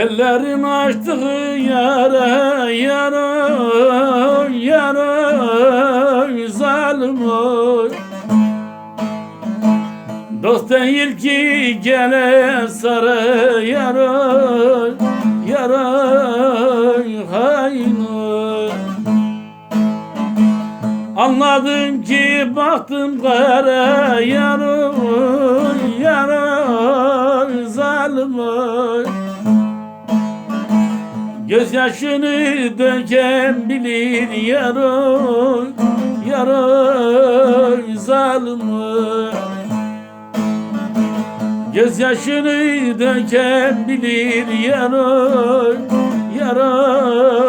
Ellerin açtığı yara yara yara zalim oy. Dost değil ki gele sarı yara yara hain Anladım ki baktım kara yara yara Gözyaşını döken bilir yaroy Yaroy zalımı. Gözyaşını döken bilir yaroy Yaroy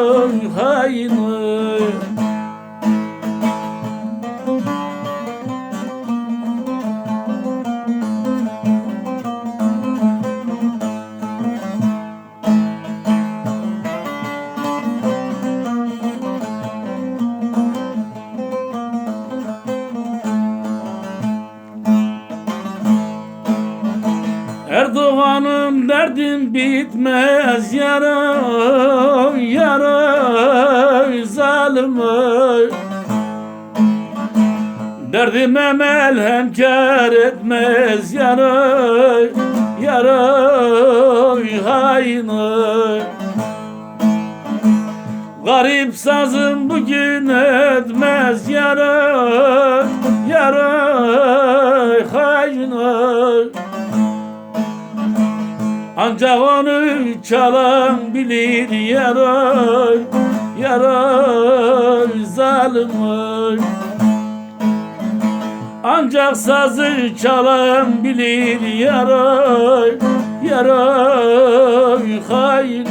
Erdoğan'ım derdin bitmez yara yara zalim. Derdime melhem kar etmez yara yara hain oy. Garip sazım bugün etmez yara yara hain Ancak onu çalan bilir yaray Yaray zalim Ancak sazı çalan bilir yaray Yaray hain